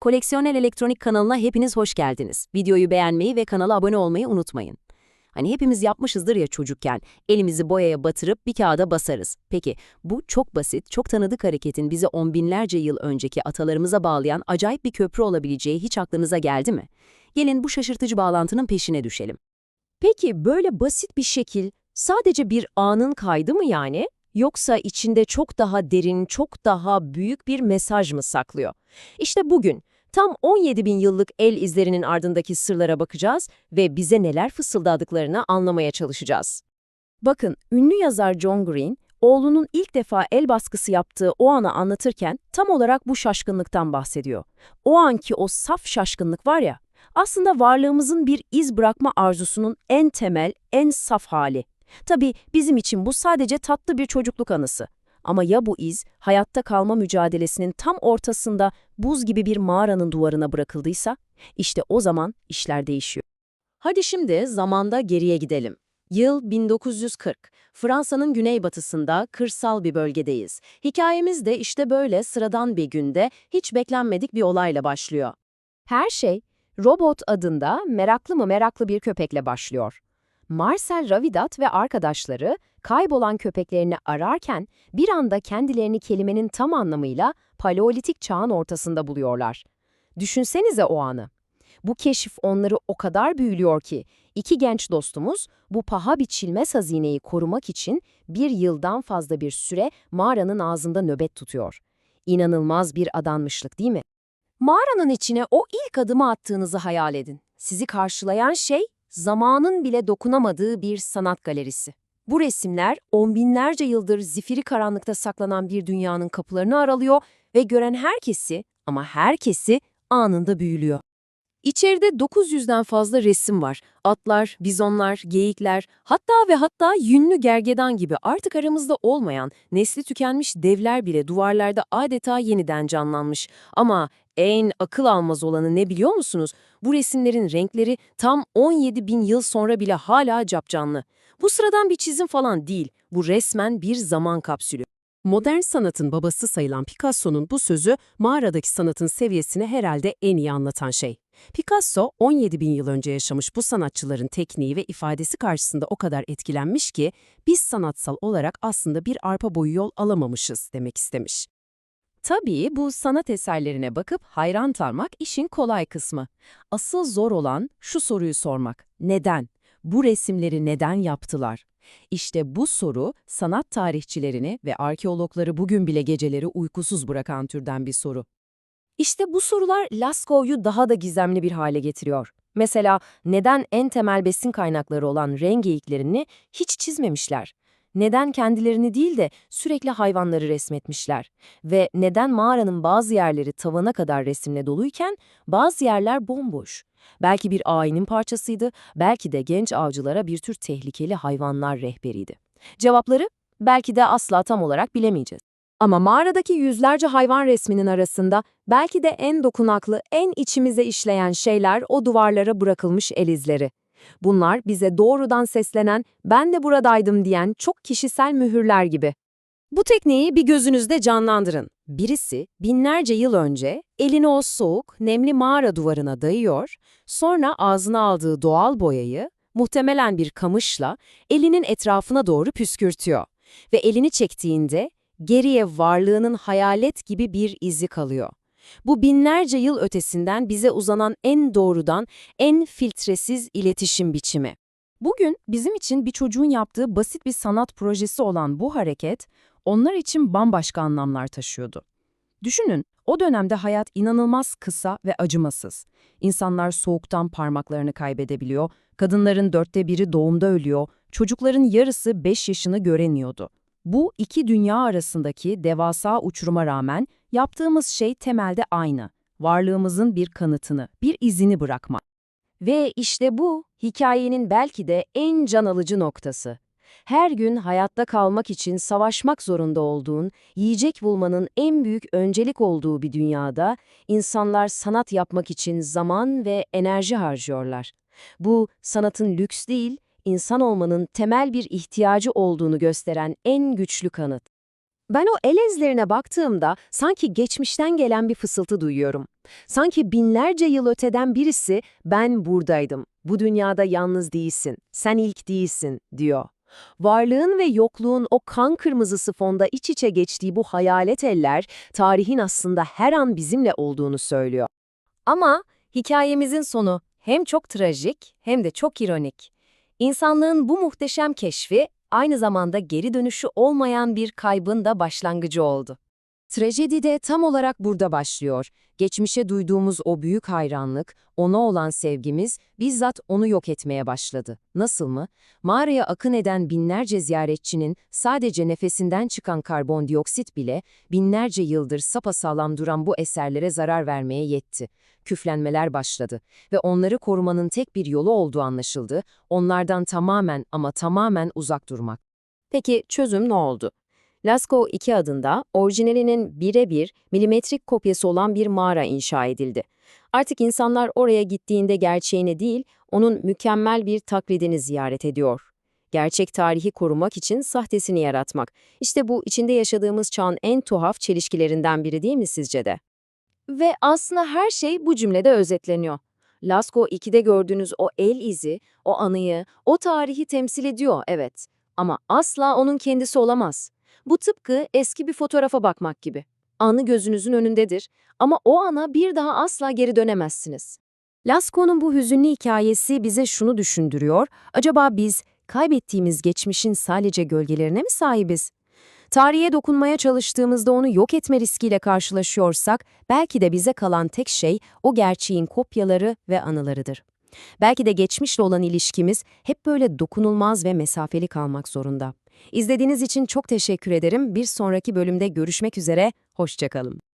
Koleksiyonel Elektronik kanalına hepiniz hoş geldiniz. Videoyu beğenmeyi ve kanala abone olmayı unutmayın. Hani hepimiz yapmışızdır ya çocukken, elimizi boyaya batırıp bir kağıda basarız. Peki bu çok basit, çok tanıdık hareketin bizi on binlerce yıl önceki atalarımıza bağlayan acayip bir köprü olabileceği hiç aklınıza geldi mi? Gelin bu şaşırtıcı bağlantının peşine düşelim. Peki böyle basit bir şekil sadece bir anın kaydı mı yani? Yoksa içinde çok daha derin, çok daha büyük bir mesaj mı saklıyor? İşte bugün tam 17 bin yıllık el izlerinin ardındaki sırlara bakacağız ve bize neler fısıldadıklarını anlamaya çalışacağız. Bakın, ünlü yazar John Green, oğlunun ilk defa el baskısı yaptığı o anı anlatırken tam olarak bu şaşkınlıktan bahsediyor. O anki o saf şaşkınlık var ya, aslında varlığımızın bir iz bırakma arzusunun en temel, en saf hali. Tabii bizim için bu sadece tatlı bir çocukluk anısı. Ama ya bu iz, hayatta kalma mücadelesinin tam ortasında buz gibi bir mağaranın duvarına bırakıldıysa, işte o zaman işler değişiyor. Hadi şimdi zamanda geriye gidelim. Yıl 1940. Fransa'nın güneybatısında kırsal bir bölgedeyiz. Hikayemiz de işte böyle sıradan bir günde hiç beklenmedik bir olayla başlıyor. Her şey Robot adında meraklı mı meraklı bir köpekle başlıyor. Marcel Ravidat ve arkadaşları kaybolan köpeklerini ararken bir anda kendilerini kelimenin tam anlamıyla paleolitik çağın ortasında buluyorlar. Düşünsenize o anı. Bu keşif onları o kadar büyülüyor ki iki genç dostumuz bu paha biçilmez hazineyi korumak için bir yıldan fazla bir süre mağaranın ağzında nöbet tutuyor. İnanılmaz bir adanmışlık değil mi? Mağaranın içine o ilk adımı attığınızı hayal edin. Sizi karşılayan şey zamanın bile dokunamadığı bir sanat galerisi. Bu resimler on binlerce yıldır zifiri karanlıkta saklanan bir dünyanın kapılarını aralıyor ve gören herkesi ama herkesi anında büyülüyor. İçeride 900'den fazla resim var. Atlar, bizonlar, geyikler, hatta ve hatta yünlü gergedan gibi artık aramızda olmayan, nesli tükenmiş devler bile duvarlarda adeta yeniden canlanmış. Ama en akıl almaz olanı ne biliyor musunuz? Bu resimlerin renkleri tam 17 bin yıl sonra bile hala capcanlı. Bu sıradan bir çizim falan değil, bu resmen bir zaman kapsülü. Modern sanatın babası sayılan Picasso'nun bu sözü mağaradaki sanatın seviyesini herhalde en iyi anlatan şey. Picasso 17 bin yıl önce yaşamış bu sanatçıların tekniği ve ifadesi karşısında o kadar etkilenmiş ki biz sanatsal olarak aslında bir arpa boyu yol alamamışız demek istemiş. Tabii bu sanat eserlerine bakıp hayran kalmak işin kolay kısmı. Asıl zor olan şu soruyu sormak. Neden? Bu resimleri neden yaptılar? İşte bu soru sanat tarihçilerini ve arkeologları bugün bile geceleri uykusuz bırakan türden bir soru. İşte bu sorular Lascau'yu daha da gizemli bir hale getiriyor. Mesela neden en temel besin kaynakları olan ren geyiklerini hiç çizmemişler? Neden kendilerini değil de sürekli hayvanları resmetmişler? Ve neden mağaranın bazı yerleri tavana kadar resimle doluyken bazı yerler bomboş? Belki bir ayinin parçasıydı, belki de genç avcılara bir tür tehlikeli hayvanlar rehberiydi. Cevapları belki de asla tam olarak bilemeyeceğiz. Ama mağaradaki yüzlerce hayvan resminin arasında belki de en dokunaklı, en içimize işleyen şeyler o duvarlara bırakılmış el izleri. Bunlar bize doğrudan seslenen, ben de buradaydım diyen çok kişisel mühürler gibi. Bu tekniği bir gözünüzde canlandırın. Birisi binlerce yıl önce elini o soğuk, nemli mağara duvarına dayıyor, sonra ağzına aldığı doğal boyayı, muhtemelen bir kamışla, elinin etrafına doğru püskürtüyor. Ve elini çektiğinde geriye varlığının hayalet gibi bir izi kalıyor. Bu binlerce yıl ötesinden bize uzanan en doğrudan, en filtresiz iletişim biçimi. Bugün bizim için bir çocuğun yaptığı basit bir sanat projesi olan bu hareket, onlar için bambaşka anlamlar taşıyordu. Düşünün, o dönemde hayat inanılmaz kısa ve acımasız. İnsanlar soğuktan parmaklarını kaybedebiliyor, kadınların dörtte biri doğumda ölüyor, çocukların yarısı 5 yaşını göremiyordu. Bu iki dünya arasındaki devasa uçuruma rağmen yaptığımız şey temelde aynı. Varlığımızın bir kanıtını, bir izini bırakmak. Ve işte bu, hikayenin belki de en can alıcı noktası. Her gün hayatta kalmak için savaşmak zorunda olduğun, yiyecek bulmanın en büyük öncelik olduğu bir dünyada, insanlar sanat yapmak için zaman ve enerji harcıyorlar. Bu, sanatın lüks değil, insan olmanın temel bir ihtiyacı olduğunu gösteren en güçlü kanıt. Ben o el izlerine baktığımda sanki geçmişten gelen bir fısıltı duyuyorum. Sanki binlerce yıl öteden birisi ben buradaydım, bu dünyada yalnız değilsin, sen ilk değilsin diyor. Varlığın ve yokluğun o kan kırmızısı fonda iç içe geçtiği bu hayalet eller, tarihin aslında her an bizimle olduğunu söylüyor. Ama hikayemizin sonu hem çok trajik hem de çok ironik. İnsanlığın bu muhteşem keşfi aynı zamanda geri dönüşü olmayan bir kaybın da başlangıcı oldu. Trajedi de tam olarak burada başlıyor. Geçmişe duyduğumuz o büyük hayranlık, ona olan sevgimiz bizzat onu yok etmeye başladı. Nasıl mı? Mağaraya akın eden binlerce ziyaretçinin sadece nefesinden çıkan karbondioksit bile binlerce yıldır sapasağlam duran bu eserlere zarar vermeye yetti. Küflenmeler başladı ve onları korumanın tek bir yolu olduğu anlaşıldı. Onlardan tamamen ama tamamen uzak durmak. Peki çözüm ne oldu? Lascaux 2 adında orijinalinin birebir milimetrik kopyası olan bir mağara inşa edildi. Artık insanlar oraya gittiğinde gerçeğini değil, onun mükemmel bir taklidini ziyaret ediyor. Gerçek tarihi korumak için sahtesini yaratmak. İşte bu içinde yaşadığımız çağın en tuhaf çelişkilerinden biri değil mi sizce de? Ve aslında her şey bu cümlede özetleniyor. Lascaux 2'de gördüğünüz o el izi, o anıyı, o tarihi temsil ediyor evet. Ama asla onun kendisi olamaz. Bu tıpkı eski bir fotoğrafa bakmak gibi. Anı gözünüzün önündedir ama o ana bir daha asla geri dönemezsiniz. Lascaux'un bu hüzünlü hikayesi bize şunu düşündürüyor. Acaba biz kaybettiğimiz geçmişin sadece gölgelerine mi sahibiz? Tarihe dokunmaya çalıştığımızda onu yok etme riskiyle karşılaşıyorsak, belki de bize kalan tek şey o gerçeğin kopyaları ve anılarıdır. Belki de geçmişle olan ilişkimiz hep böyle dokunulmaz ve mesafeli kalmak zorunda. İzlediğiniz için çok teşekkür ederim. Bir sonraki bölümde görüşmek üzere, hoşçakalın.